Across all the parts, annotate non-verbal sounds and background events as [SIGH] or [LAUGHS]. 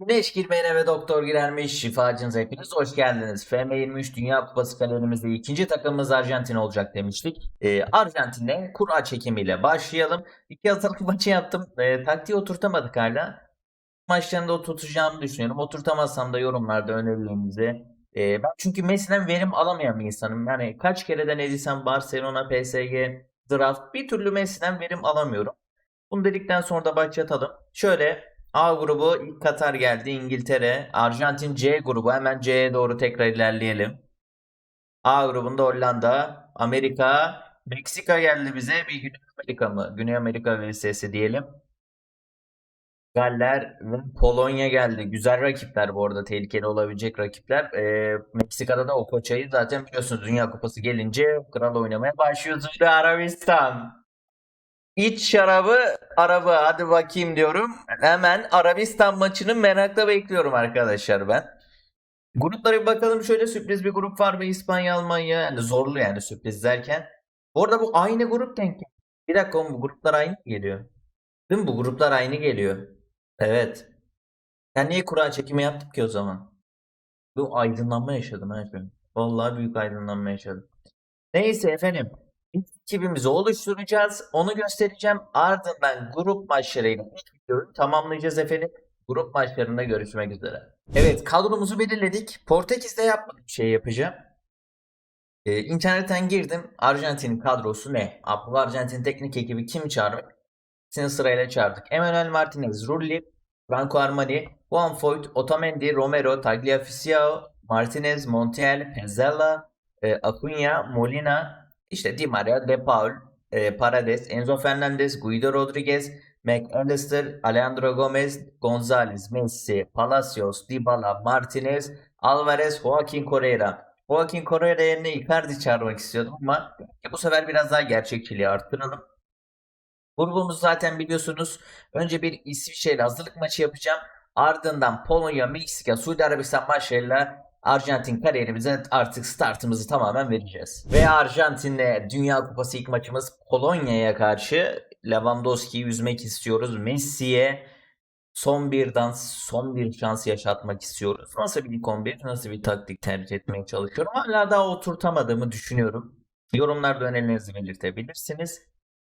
Güneş girmeyene ve doktor girermiş. Şifacınıza hepiniz hoş geldiniz. FM23 Dünya Kupası kalerimizde ikinci takımımız Arjantin olacak demiştik. Ee, Arjantin'le kura çekimiyle başlayalım. İki hazırlık [LAUGHS] maçı yaptım. Ee, taktiği oturtamadık hala. Maçlarında oturtacağımı düşünüyorum. Oturtamazsam da yorumlarda önerilerinizi. Ee, ben çünkü Messi'den verim alamayan bir insanım. Yani kaç kere denediysem Barcelona, PSG, draft bir türlü Messi'den verim alamıyorum. Bunu dedikten sonra da başlatalım. Şöyle A grubu ilk Katar geldi, İngiltere, Arjantin C grubu hemen C'ye doğru tekrar ilerleyelim. A grubunda Hollanda, Amerika, Meksika geldi bize. Bir Güney Amerika mı? Güney Amerika vs diyelim. Galler ve Polonya geldi. Güzel rakipler bu arada. Tehlikeli olabilecek rakipler. Ee, Meksika'da da Okoça'yı zaten biliyorsunuz Dünya Kupası gelince kral oynamaya başlıyor. Suudi Arabistan. İç şarabı arabı hadi bakayım diyorum. Hemen Arabistan maçını merakla bekliyorum arkadaşlar ben. Gruplara bir bakalım şöyle sürpriz bir grup var mı İspanya Almanya yani zorlu yani sürpriz derken. Bu arada bu aynı grup denk. Bir dakika oğlum bu gruplar aynı geliyor? Değil mi bu gruplar aynı geliyor? Evet. Ben niye kura çekimi yaptık ki o zaman? Bu aydınlanma yaşadım an. Vallahi büyük aydınlanma yaşadım. Neyse efendim. Biz ekibimizi oluşturacağız. Onu göstereceğim. Ardından grup maçlarıyla ilk videoyu tamamlayacağız efendim. Grup maçlarında görüşmek üzere. Evet kadromuzu belirledik. Portekiz'de yapmadığım şey yapacağım. Ee, internetten girdim. Arjantin'in kadrosu ne? Bu Arjantin teknik ekibi kim çağırmış? Seni sırayla çağırdık. Emmanuel Martinez, Rulli, Franco Armani, Juan Foyt, Otamendi, Romero, Tagliafico, Martinez, Montiel, Pezzella, e, Acuna, Molina, işte Di Maria, De Paul, e, Paredes, Enzo Fernandez, Guido Rodriguez, McAllister, Alejandro Gomez, Gonzalez, Messi, Palacios, Dybala, Martinez, Alvarez, Joaquin Correa. Joaquin Correa yerine Icardi çağırmak istiyordum ama bu sefer biraz daha gerçekçiliği arttıralım. Grubumuz zaten biliyorsunuz. Önce bir İsviçre ile hazırlık maçı yapacağım. Ardından Polonya, Meksika, Suudi Arabistan maçlarıyla Arjantin kariyerimize artık startımızı tamamen vereceğiz. Ve Arjantin'le Dünya Kupası ilk maçımız Polonya'ya karşı Lewandowski'yi üzmek istiyoruz. Messi'ye son bir dans, son bir şans yaşatmak istiyoruz. Nasıl bir ilk 11, nasıl bir taktik tercih etmeye çalışıyorum. Hala daha oturtamadığımı düşünüyorum. Yorumlarda önerilerinizi belirtebilirsiniz.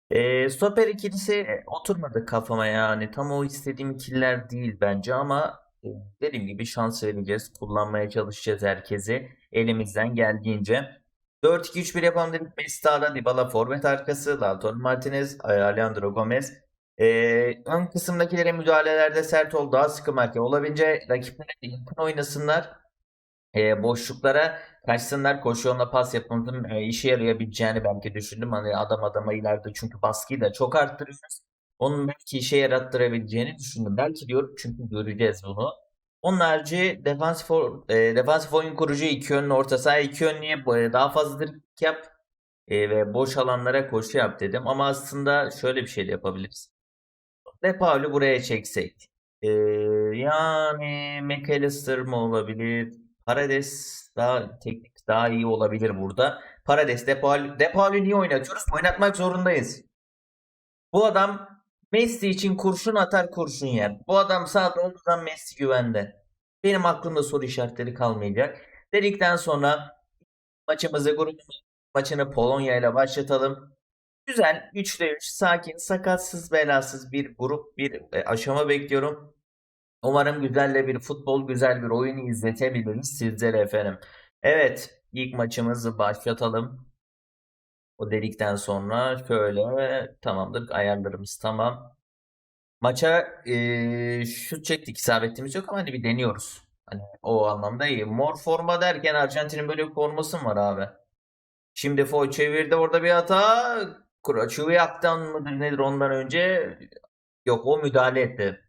E, stoper ikilisi oturmadı kafama yani. Tam o istediğim ikililer değil bence ama dediğim gibi şans vereceğiz. Kullanmaya çalışacağız herkesi. Elimizden geldiğince. 4-2-3-1 yapalım dedik. Messi sağda, Dybala forvet arkası, Lautaro Martinez, Alejandro Gomez. E, ön kısımdakilere müdahalelerde sert ol, daha sıkı marke olabildiğince rakiplere yakın oynasınlar. E, boşluklara kaçsınlar koşu yoluna pas yapmanın e, işe yarayabileceğini belki düşündüm. Hani adam adama ileride çünkü baskıyı da çok arttırıyoruz. Onun belki işe yarattırabileceğini düşündüm. Belki diyorum çünkü göreceğiz bunu. Onun harici defansif, e, defansif oyun kurucu iki yönlü orta saha iki yönlüye böyle daha fazla dribling yap e, ve boş alanlara koşu yap dedim. Ama aslında şöyle bir şey de yapabiliriz. De Paul'ü buraya çeksek. E, yani McAllister mı olabilir? Paredes daha teknik daha iyi olabilir burada. Paredes, De Paul, De Paul'ü niye oynatıyoruz? Oynatmak zorundayız. Bu adam Messi için kurşun atar kurşun yer. Bu adam olduğu zaman Messi güvende. Benim aklımda soru işaretleri kalmayacak. Dedikten sonra maçımızı grup maçını Polonya ile başlatalım. Güzel 3'te 3 sakin sakatsız belasız bir grup bir e, aşama bekliyorum. Umarım güzel de bir futbol güzel bir oyun izletebiliriz sizlere efendim. Evet ilk maçımızı başlatalım. O dedikten sonra şöyle tamamdır ayarlarımız tamam. Maça eee şut çektik isabetimiz yok ama hani bir deniyoruz. Hani o anlamda iyi. Mor forma derken Arjantin'in böyle bir forması mı var abi? Şimdi Foy çevirdi orada bir hata. Kuraçuviak'tan mıdır nedir ondan önce? Yok o müdahale etti.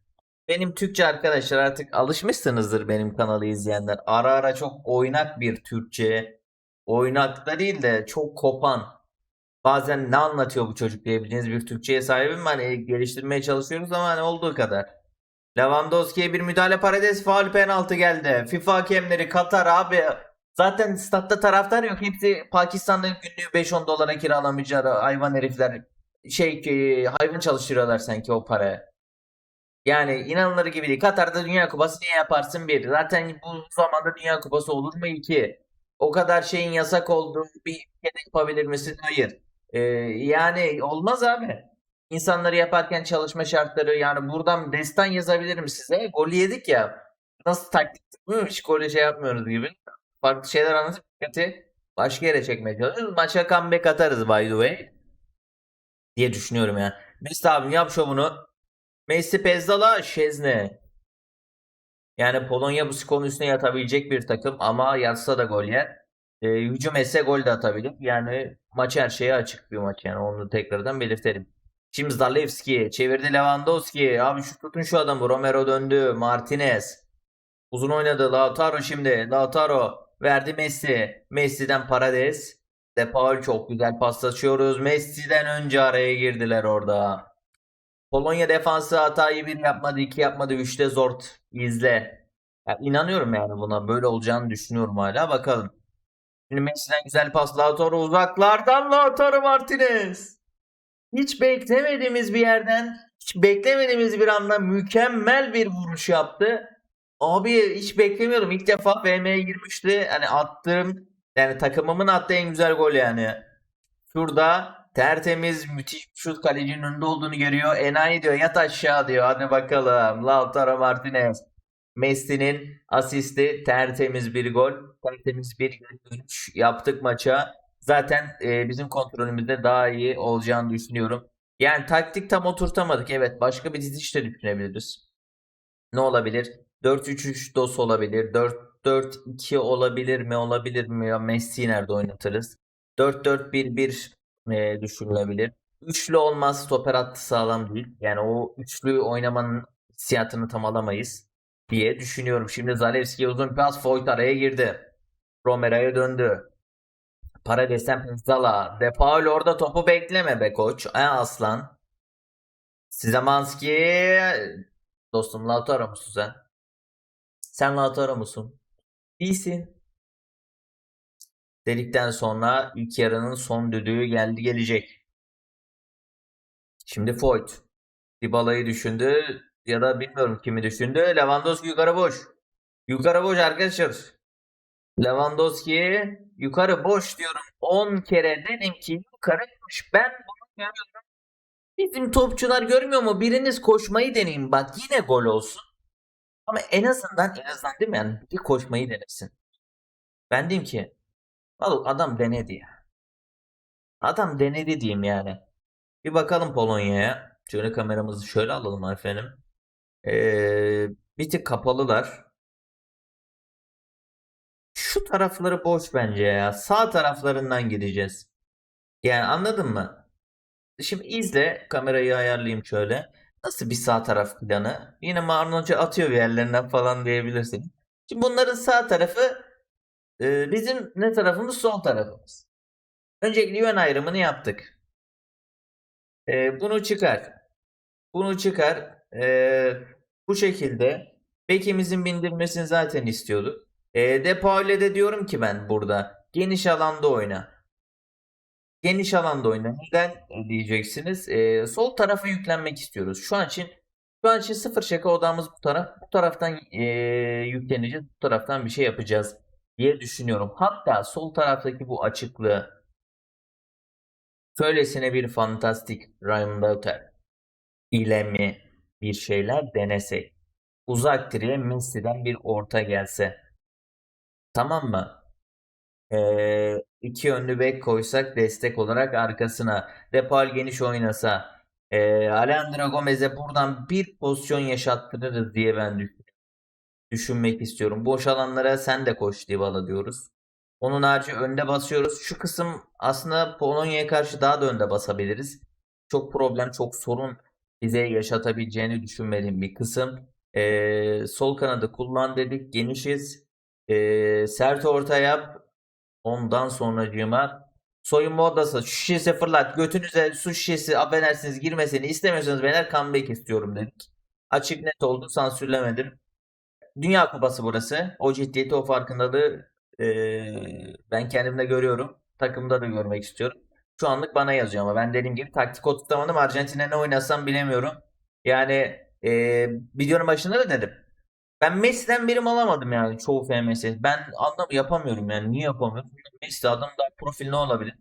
Benim Türkçe arkadaşlar artık alışmışsınızdır benim kanalı izleyenler. Ara ara çok oynak bir Türkçe. Oynak da değil de çok kopan. Bazen ne anlatıyor bu çocuk diyebileceğiniz bir Türkçe'ye sahibim. Hani geliştirmeye çalışıyoruz ama hani olduğu kadar. Lewandowski'ye bir müdahale Paredes faul penaltı geldi. FIFA hakemleri Katar abi. Zaten statta taraftar yok. Hepsi Pakistan'da günlüğü 5-10 dolara kiralamayacağı hayvan herifler. Şey hayvan çalıştırıyorlar sanki o paraya. Yani inanılır gibi değil. Katar'da Dünya Kupası niye yaparsın bir? Zaten bu zamanda Dünya Kupası olur mu iki? O kadar şeyin yasak olduğu bir ülkede yapabilir misin? Hayır. Ee, yani olmaz abi. İnsanları yaparken çalışma şartları yani buradan destan yazabilirim size. Golü yedik ya. Nasıl taktik? Hiç golü şey yapmıyoruz gibi. Farklı şeyler anlatıp dikkati başka yere çekmeye çalışıyoruz. Maça comeback atarız by the way. Diye düşünüyorum ya. Mesut abim yap şovunu. Messi Pezzala Şezne. Yani Polonya bu skorun üstüne yatabilecek bir takım ama yatsa da gol yer. E, hücum etse gol de atabilir. Yani maç her şeye açık bir maç yani onu tekrardan belirtelim. Şimdi Zalewski çevirdi Lewandowski. Abi şu tutun şu adamı. Romero döndü. Martinez. Uzun oynadı. Lautaro şimdi. Lautaro verdi Messi. Messi'den Paredes. De Paul çok güzel paslaşıyoruz. Messi'den önce araya girdiler orada. Polonya defansı hatayı bir yapmadı, iki yapmadı, üçte zor izle. Ya inanıyorum yani buna. Böyle olacağını düşünüyorum hala. Bakalım. Şimdi Messi'den güzel pas. Lautaro uzaklardan Lautaro Martinez. Hiç beklemediğimiz bir yerden, hiç beklemediğimiz bir anda mükemmel bir vuruş yaptı. Abi hiç beklemiyordum. İlk defa FM'ye girmişti. Hani attığım, yani takımımın attığı en güzel gol yani. Şurada tertemiz müthiş bir şut kalecinin önünde olduğunu görüyor. Enayi diyor yat aşağı diyor. Hadi bakalım. Lautaro Martinez. Messi'nin asisti tertemiz bir gol. Tertemiz bir dönüş yaptık maça. Zaten e, bizim kontrolümüzde daha iyi olacağını düşünüyorum. Yani taktik tam oturtamadık. Evet başka bir diziş de düşünebiliriz. Ne olabilir? 4-3-3 DOS olabilir. 4-4-2 olabilir mi? Olabilir mi? Ya Messi'yi nerede oynatırız? 4-4-1-1 e, düşünülebilir. Üçlü olmaz. Stoper hattı sağlam değil. Yani o üçlü oynamanın hissiyatını tam alamayız diye düşünüyorum. Şimdi Zalewski uzun pas. Foyt araya girdi. Romero'ya döndü. Parades'ten Pezzala. De Paul orada topu bekleme be koç. E aslan. Sizemanski. Dostum Lautaro musun sen? Sen Lautaro musun? Değilsin. Dedikten sonra ilk yarının son düdüğü geldi gelecek. Şimdi Foyt. Dybala'yı düşündü ya da bilmiyorum kimi düşündü. Lewandowski yukarı boş. Yukarı boş arkadaşlar. Lewandowski yukarı boş diyorum. 10 kere dedim ki yukarı boş. Ben bunu görüyorum. Bizim topçular görmüyor mu? Biriniz koşmayı deneyin. Bak yine gol olsun. Ama en azından en azından değil mi? Yani bir koşmayı denesin. Ben diyeyim ki Oğlum adam denedi ya. Adam denedi diyeyim yani. Bir bakalım Polonya'ya. Şöyle kameramızı şöyle alalım efendim. Ee, bir tık kapalılar. Şu tarafları boş bence ya. Sağ taraflarından gideceğiz. Yani anladın mı? Şimdi izle. Kamerayı ayarlayayım şöyle. Nasıl bir sağ taraf planı? Yine Marlon Hoca atıyor bir yerlerinden falan diyebilirsin. Şimdi bunların sağ tarafı e, bizim ne tarafımız? Sol tarafımız. Öncelikle yön ayrımını yaptık. E, bunu çıkar. Bunu çıkar. E, bu şekilde. Bekimizin bindirmesini zaten istiyorduk. E, De de diyorum ki ben burada. Geniş alanda oyna. Geniş alanda oyna. Neden diyeceksiniz? E, sol tarafa yüklenmek istiyoruz. Şu an için şu an için sıfır şaka odamız bu taraf. Bu taraftan e, yükleneceğiz. Bu taraftan bir şey yapacağız diye düşünüyorum. Hatta sol taraftaki bu açıklığı şöylesine bir fantastik Ryan Lauter ile mi bir şeyler denesek. Uzak direğe Messi'den bir orta gelse. Tamam mı? Ee, iki önlü bek koysak destek olarak arkasına. Depal geniş oynasa. Ee, Alejandro Gomez'e buradan bir pozisyon yaşattırırız diye ben. Düşünmek istiyorum. Boş alanlara sen de koş Dybala diyoruz. Onun harici önde basıyoruz. Şu kısım aslında Polonya'ya karşı daha da önde basabiliriz. Çok problem, çok sorun bize yaşatabileceğini düşünmediğim bir kısım. Ee, sol kanadı kullan dedik. Genişiz. Ee, sert orta yap. Ondan sonracığıma soyunma odası şu şişesi fırlat. Götünüze su şişesi affedersiniz girmesini istemiyorsanız beyler comeback istiyorum dedik. Açık net oldu sansürlemedim. Dünya Kupası burası. O ciddiyeti, o farkındalığı ee, ben kendimde görüyorum. Takımda da görmek istiyorum. Şu anlık bana yazıyor ama ben dediğim gibi taktik oturtamadım. Arjantin'e ne oynasam bilemiyorum. Yani e, videonun başında da dedim. Ben Messi'den verim alamadım yani çoğu FMS. Ben anlam yapamıyorum yani. Niye yapamıyorum? Messi adam daha profil ne olabilir?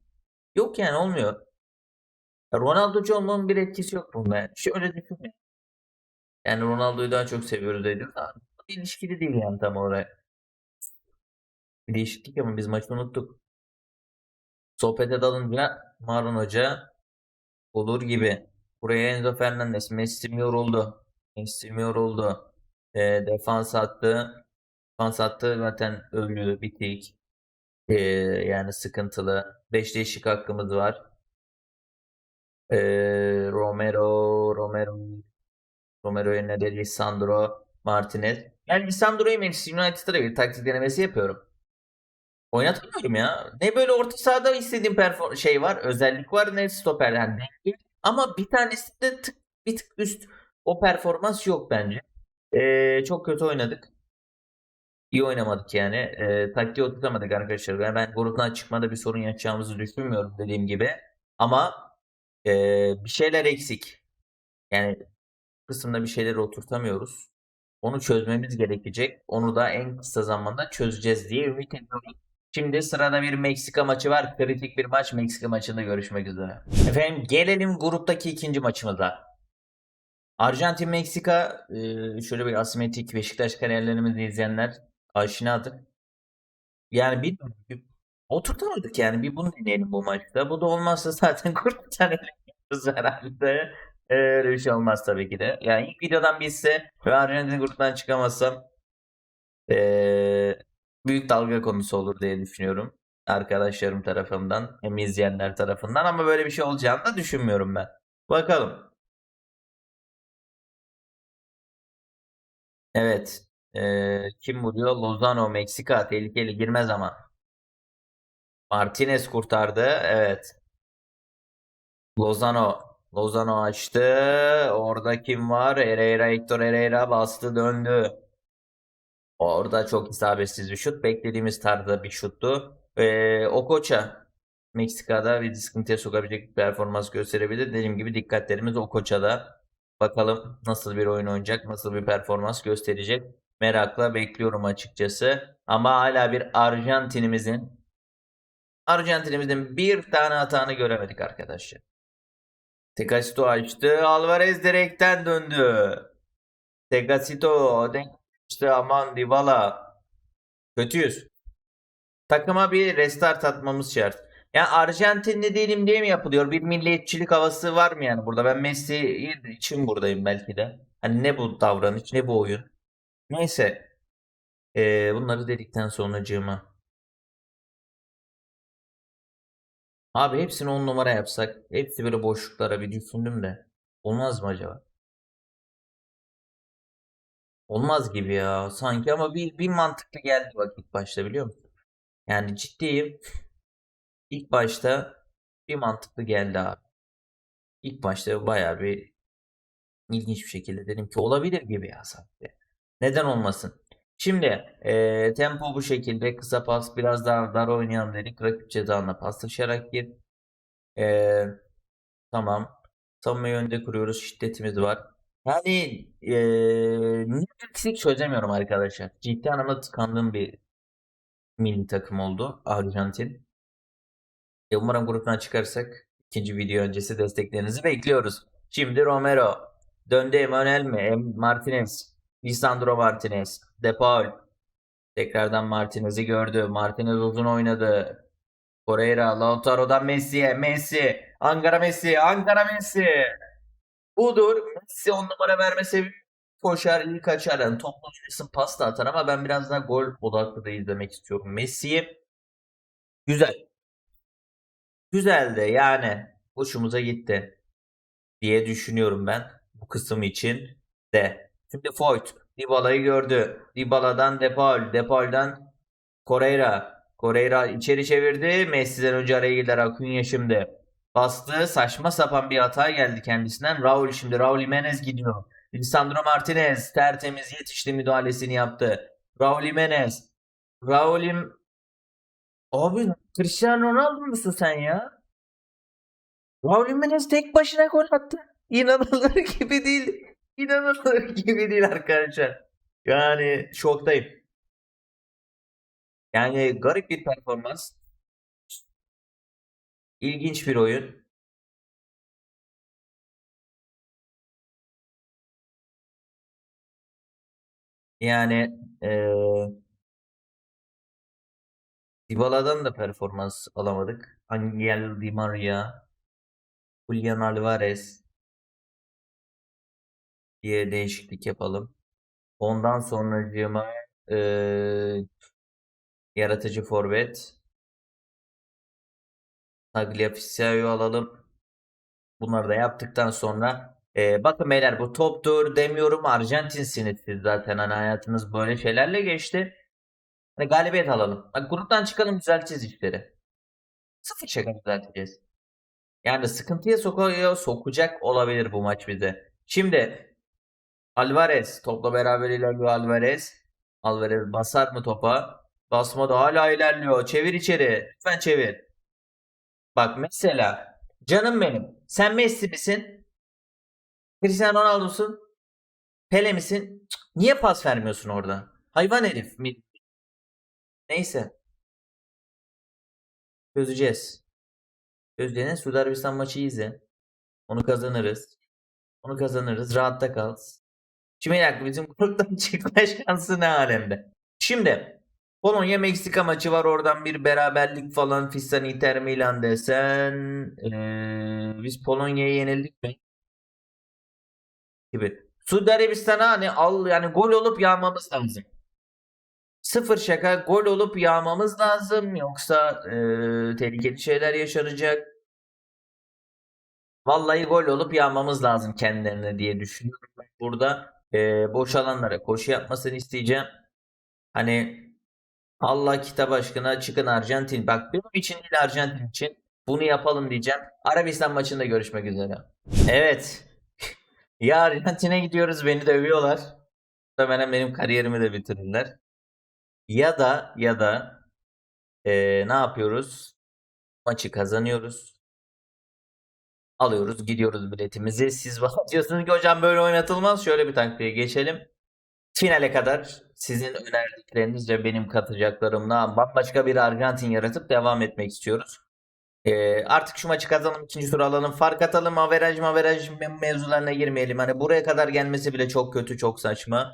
Yok yani olmuyor. Ronaldo'cu olmanın bir etkisi yok bunda yani. Şöyle düşünme. Yani Ronaldo'yu daha çok seviyoruz ediyoruz. İlişkili değil yani tam olarak. Bir değişiklik ama biz maçı unuttuk. Sohbete dalınca Marlon Hoca olur gibi. Buraya Enzo Fernandez. Messi yoruldu? Messi yoruldu? E, defans hattı. Defans hattı zaten ölü, bitik. E, yani sıkıntılı. 5 değişik hakkımız var. E, Romero, Romero, Romero yerine de Lisandro Martinez. Yani Lisandro'yu Manchester United'a bir taktik denemesi yapıyorum. Oynatamıyorum ya. Ne böyle orta sahada istediğim perform şey var, özellik var ne stoper yani denge. Ama bir tanesinde tık bir tık üst o performans yok bence. Ee, çok kötü oynadık. İyi oynamadık yani. Ee, taktiği oturtamadık arkadaşlar. Yani ben gruptan çıkmada bir sorun yaşayacağımızı düşünmüyorum dediğim gibi. Ama ee, bir şeyler eksik. Yani kısımda bir şeyleri oturtamıyoruz. Onu çözmemiz gerekecek. Onu da en kısa zamanda çözeceğiz diye ümit ediyorum. Şimdi sırada bir Meksika maçı var. Kritik bir maç. Meksika maçında görüşmek üzere. Efendim gelelim gruptaki ikinci maçımıza. Arjantin Meksika e, şöyle bir asimetrik Beşiktaş kariyerlerimizi izleyenler aşinadır. Yani bir, bir oturtamadık yani bir bunu deneyelim bu maçta. Bu da olmazsa zaten [LAUGHS] gruptan eleniyoruz herhalde. Ee, Öyle bir şey olmaz tabii ki de. Yani ilk videodan bilse ve Arjantin gruptan çıkamazsam ee, büyük dalga konusu olur diye düşünüyorum. Arkadaşlarım tarafından hem izleyenler tarafından ama böyle bir şey olacağını da düşünmüyorum ben. Bakalım. Evet. Ee, kim vuruyor? Lozano, Meksika. Tehlikeli girmez ama. Martinez kurtardı. Evet. Lozano. Lozano açtı. Orada kim var? Herrera, Hector Herrera bastı döndü. Orada çok isabetsiz bir şut. Beklediğimiz tarzda bir şuttu. Ee, Okocha. Meksika'da bir sıkıntıya sokabilecek bir performans gösterebilir. Dediğim gibi dikkatlerimiz Okocha'da. Bakalım nasıl bir oyun oynayacak, nasıl bir performans gösterecek. Merakla bekliyorum açıkçası. Ama hala bir Arjantin'imizin Arjantin'imizin bir tane hatanı göremedik arkadaşlar. Tekasito açtı. Alvarez direkten döndü. Tekasito denk işte aman Dybala. Kötüyüz. Takıma bir restart atmamız şart. Yani Arjantinli değilim diye mi yapılıyor? Bir milliyetçilik havası var mı yani burada? Ben Messi için buradayım belki de. Hani ne bu davranış, ne bu oyun. Neyse. Ee, bunları dedikten sonracığıma. Abi hepsini 10 numara yapsak. Hepsi böyle boşluklara bir düşündüm de. Olmaz mı acaba? Olmaz gibi ya sanki ama bir, bir mantıklı geldi bak ilk başta biliyor musun? Yani ciddiyim. İlk başta bir mantıklı geldi abi. İlk başta bayağı bir ilginç bir şekilde dedim ki olabilir gibi ya sanki. Neden olmasın? Şimdi e, tempo bu şekilde kısa pas biraz daha dar oynayalım dedik. Rakip cezanına paslaşarak gir. E, tamam. Savunma yönde kuruyoruz. Şiddetimiz var. Yani e, ne eksik çözemiyorum arkadaşlar. Ciddi anlamda tıkandığım bir milli takım oldu Arjantin. E, umarım gruptan çıkarsak ikinci video öncesi desteklerinizi bekliyoruz. Şimdi Romero. Döndü Emmanuel mi? Martinez. Lisandro Martinez. De Paul. Tekrardan Martinez'i gördü. Martinez uzun oynadı. Correira. Lautaro'dan Messi'ye. Messi. Ankara Messi. Ankara Messi. Budur. Messi on numara verme sebebi koşar, ilk açar. Yani toplu uçmasın pas atar ama ben biraz daha gol odaklı da izlemek istiyorum. Messi'yi güzel. Güzeldi yani. Hoşumuza gitti diye düşünüyorum ben bu kısım için de. Şimdi Foyt Dybala'yı gördü. Dybala'dan Depol, Depol'dan Correira. Correira içeri çevirdi. Messi'den önce araya girdiler. Acuna şimdi bastı. Saçma sapan bir hata geldi kendisinden. Raul şimdi. Raul Jimenez gidiyor. Lisandro Martinez tertemiz yetişti müdahalesini yaptı. Raul Jimenez. Raul'im Abi Cristiano Ronaldo musun sen ya? Raul Jimenez tek başına gol attı. İnanılır [LAUGHS] gibi değil. İnanılır gibi değil arkadaşlar. Yani şoktayım. Yani garip bir performans. İlginç bir oyun. Yani eee Dybala'dan da performans alamadık. Angel Di Maria, Julian Alvarez diye değişiklik yapalım. Ondan sonracığıma eee yaratıcı forvet Tagliafico'yu alalım. Bunları da yaptıktan sonra eee, bakın beyler bu toptur demiyorum Arjantinsiniz siz zaten hani hayatınız böyle şeylerle geçti. Hani galibiyet alalım. Bak gruptan çıkalım düzelteceğiz işleri. Sıfır şaka düzelteceğiz. Yani sıkıntıya sokuyor, sokacak olabilir bu maç bize. Şimdi Alvarez topla beraber ilerliyor Alvarez. Alvarez basar mı topa? Basmadı hala ilerliyor. Çevir içeri. Lütfen çevir. Bak mesela canım benim. Sen Messi misin? Cristiano Ronaldo'sun? Pele misin? Cık, Niye pas vermiyorsun orada? Hayvan herif mi? Neyse. Çözeceğiz. Çözeceğiz. Suudi Arabistan maçı izle. Onu kazanırız. Onu kazanırız. Rahatta kal. Şimdi bir dakika bizim [LAUGHS] gruptan çıkma şansı ne alemde. Şimdi Polonya Meksika maçı var. Oradan bir beraberlik falan Fistan Inter Milan desen eee, biz Polonya'ya yenildik mi? Gibi. Suudi Arabistan'a hani al yani gol olup yağmamız lazım. Sıfır şaka gol olup yağmamız lazım yoksa eee, tehlikeli şeyler yaşanacak. Vallahi gol olup yağmamız lazım kendilerine diye düşünüyorum. Burada eee, boş alanlara koşu yapmasını isteyeceğim. Hani Allah kitap aşkına çıkın Arjantin. Bak benim için değil Arjantin için. Bunu yapalım diyeceğim. Arabistan maçında görüşmek üzere. Evet. [LAUGHS] Ya Arjantin'e gidiyoruz beni de övüyorlar. Muhtemelen benim kariyerimi de bitirirler. Ya da ya da eee, ne yapıyoruz? Maçı kazanıyoruz. Alıyoruz gidiyoruz biletimizi. Siz [LAUGHS] bana diyorsunuz ki hocam böyle oynatılmaz. Şöyle bir taktiğe geçelim. Finale kadar sizin önerdikleriniz ve benim katacaklarımla bambaşka bir Arjantin yaratıp devam etmek istiyoruz. Ee, artık şu maçı kazanalım, ikinci tur alalım, fark atalım, averaj maveraj me- mevzularına girmeyelim. Hani buraya kadar gelmesi bile çok kötü, çok saçma.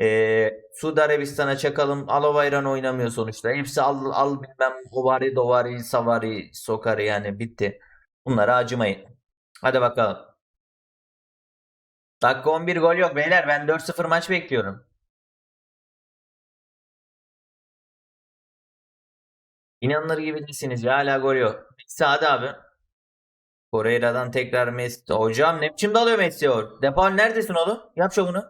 Ee, Suudi Arabistan'a çakalım. Alovayran oynamıyor sonuçta. Hepsi al, al bilmem Hovari, Dovari, Savari, Sokari yani bitti. Bunlara acımayın. Hadi bakalım. Dakika 11 gol yok beyler. Ben 4-0 maç bekliyorum. İnanılır gibi değilsiniz ya. Hala gol yok. Hadi abi. Torreira'dan tekrar Messi. Hocam ne biçim dalıyor Messi o? Depol neredesin oğlum? Yap şovunu.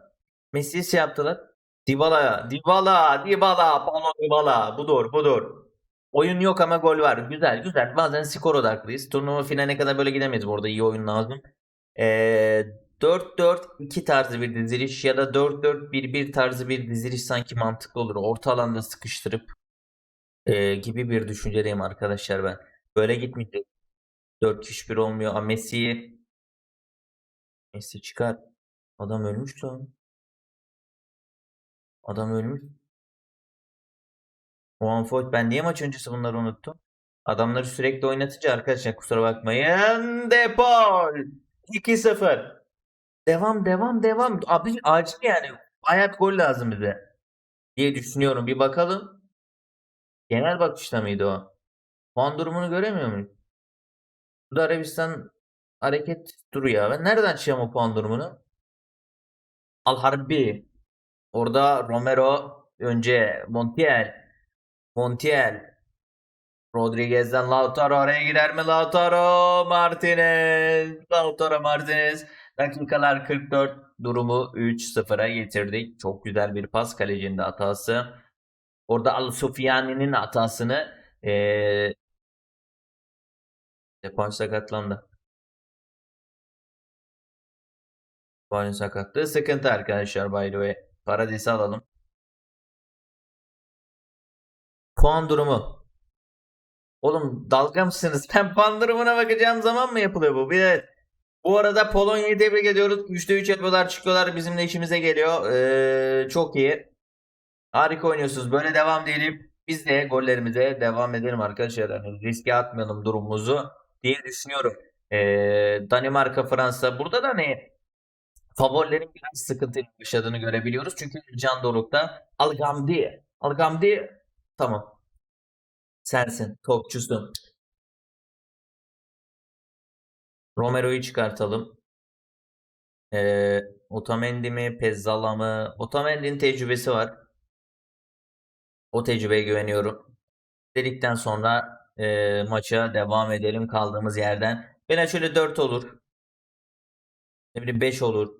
Messi'yi şey yaptılar. Dybala, Dybala, Dybala, Paulo Dybala. Budur, budur. Oyun yok ama gol var. Güzel, güzel. Bazen skor odaklıyız. Turnuva finaline kadar böyle gidemeyiz. Bu arada iyi oyun lazım. Ee, 4-4-2 tarzı bir diziliş ya da 4-4-1-1 tarzı bir diziliş sanki mantıklı olur. Orta alanda sıkıştırıp e, gibi bir düşüncedeyim arkadaşlar ben. Böyle gitmeyecek. 4-3-1 olmuyor. Aa, Messi'yi Messi çıkar. Adam ölmüş lan. Adam ölmüş. Juan Foyt ben niye maç öncesi bunları unuttum? Adamları sürekli oynatınca arkadaşlar kusura bakmayın. Depol 2-0. Devam devam devam. Abi acil yani. Hayat gol lazım bize. Diye düşünüyorum. Bir bakalım. Genel bakışta mıydı o? Puan durumunu göremiyor muyuz? Suudi Arabistan hareket duruyor. Ben nereden açacağım o puan durumunu? Al Harbi. Orada Romero önce Montiel. Montiel. Rodriguez'den Lautaro araya girer mi? Lautaro Martinez. Lautaro Martinez. Dakikalar 44. Durumu 3-0'a getirdik. Çok güzel bir pas kalecinin de hatası. Orada Al Sufyani'nin hatasını eee Defans sakatlandı. Defans sakatlığı sıkıntı arkadaşlar by the way. Paradis'i alalım. Puan durumu. Oğlum dalga mısınız? Ben puan durumuna bakacağım zaman mı yapılıyor bu? Bir de Bu arada Polonya'yı tebrik ediyoruz. 3'te 3 yapıyorlar çıkıyorlar. Bizim de işimize geliyor. Ee, çok iyi. Harika oynuyorsunuz. Böyle devam diyelim. Biz de gollerimize devam edelim arkadaşlar. Hani riske atmayalım durumumuzu diye düşünüyorum. Ee, Danimarka, Fransa. Burada da ne? Favorilerin biraz sıkıntı yaşadığını görebiliyoruz. Çünkü Can Doruk'ta Algamdi. Algamdi. Tamam. Sensin. Topçusun. Romero'yu çıkartalım. Ee, Otamendi mi? Pezzala mı? Otamendi'nin tecrübesi var. O tecrübeye güveniyorum. Dedikten sonra e, maça devam edelim kaldığımız yerden. Ben şöyle 4 olur. Ne bileyim 5 olur.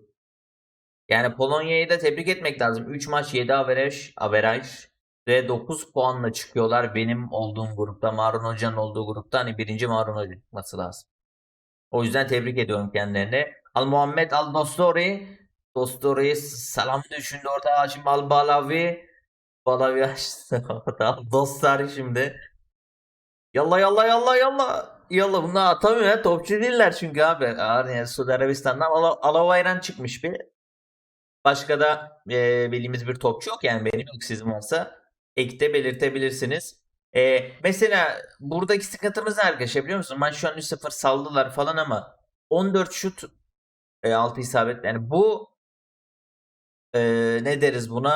Yani Polonya'yı da tebrik etmek lazım. 3 maç 7 averaj, averaj ve 9 puanla çıkıyorlar. Benim olduğum grupta, Marun Hoca'nın olduğu grupta hani birinci Marun Hoca çıkması lazım. O yüzden tebrik ediyorum kendilerini. Al Muhammed Al Dostori. Dostori salam düşündü orada. Şimdi Al Balavi. Balavi açtı. [LAUGHS] Al Dostari şimdi. Yalla yalla yalla yalla. Yalla bunlar atamıyor ya. Topçu değiller çünkü abi. Yani Suudi Arabistan'dan Ala- Alavayran çıkmış bir. Başka da e, bildiğimiz bir topçu yok yani benim yok sizin varsa ekte belirtebilirsiniz. E, mesela buradaki sıkıntımız ne arkadaşlar biliyor musun? Maç şu an 3-0 saldılar falan ama 14 şut e, 6 isabet yani bu e, ne deriz buna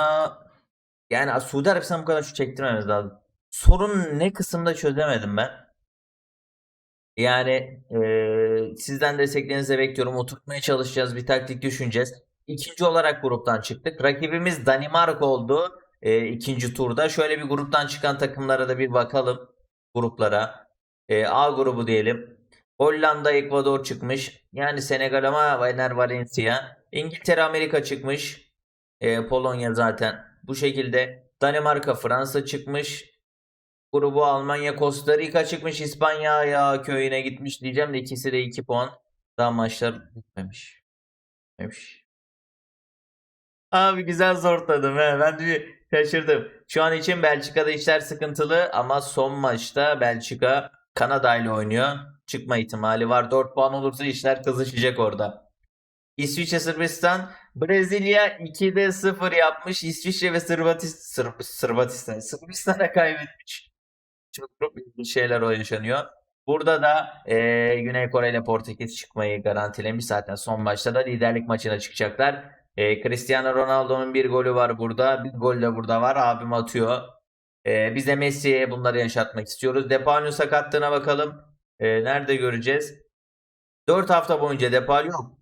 yani Suudi Arabistan bu kadar şut çektirmemiz lazım. Sorun ne kısımda çözemedim ben. Yani e, sizden desteklerinizi bekliyorum. Oturtmaya çalışacağız. Bir taktik düşüneceğiz. İkinci olarak gruptan çıktık. Rakibimiz Danimarka oldu e, ikinci turda. Şöyle bir gruptan çıkan takımlara da bir bakalım gruplara. E, A grubu diyelim. Hollanda, Ekvador çıkmış. Yani Senegal ama Fener Valencia. İngiltere, Amerika çıkmış. E, Polonya zaten. Bu şekilde Danimarka, Fransa çıkmış. Grubu Almanya, Costa Rica çıkmış. İspanya ya köyüne gitmiş diyeceğim de ikisi de 2 puan. Daha maçlar bitmemiş. Bitmemiş. Abi güzel zorladım he. Ben de bir şaşırdım. Şu an için Belçika'da işler sıkıntılı ama son maçta Belçika Kanada ile oynuyor. Çıkma ihtimali var. 4 puan olursa işler kızışacak orada. İsviçre Sırbistan Brezilya 2'de 0 yapmış. İsviçre ve Sırbatis Sırb Sırbatistan Sırbistan'a kaybetmiş. Çok çok şeyler o yaşanıyor. Burada da eee, Güney Kore ile Portekiz çıkmayı garantilemiş. Zaten son maçta da liderlik maçına çıkacaklar. Eee, Cristiano Ronaldo'nun bir golü var burada. Bir gol de burada var. Abim atıyor. Eee, biz de Messi'ye bunları yaşatmak istiyoruz. Depay'ın sakatlığına bakalım. Eee, nerede göreceğiz? 4 hafta boyunca Depay yok.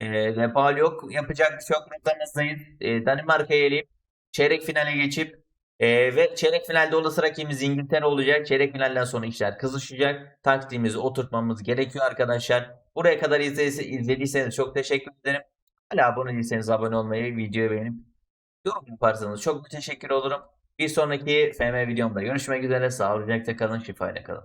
Eee Depay yok. Yapacak bir yok. Gruplarınızdayız. Eee, Danimarka'yı eleyip çeyrek finale geçip eee, ve çeyrek finalde olası rakibimiz İngiltere olacak. Çeyrek finalden sonra işler kızışacak. Taktiğimizi oturtmamız gerekiyor arkadaşlar. Buraya kadar izledi- izlediyseniz çok teşekkür ederim. Hala abone değilseniz abone olmayı, videoyu beğenip yorum yaparsanız çok teşekkür olurum. Bir sonraki FM videomda görüşmek üzere. Sağlıcakla kalın, şifayla kalın.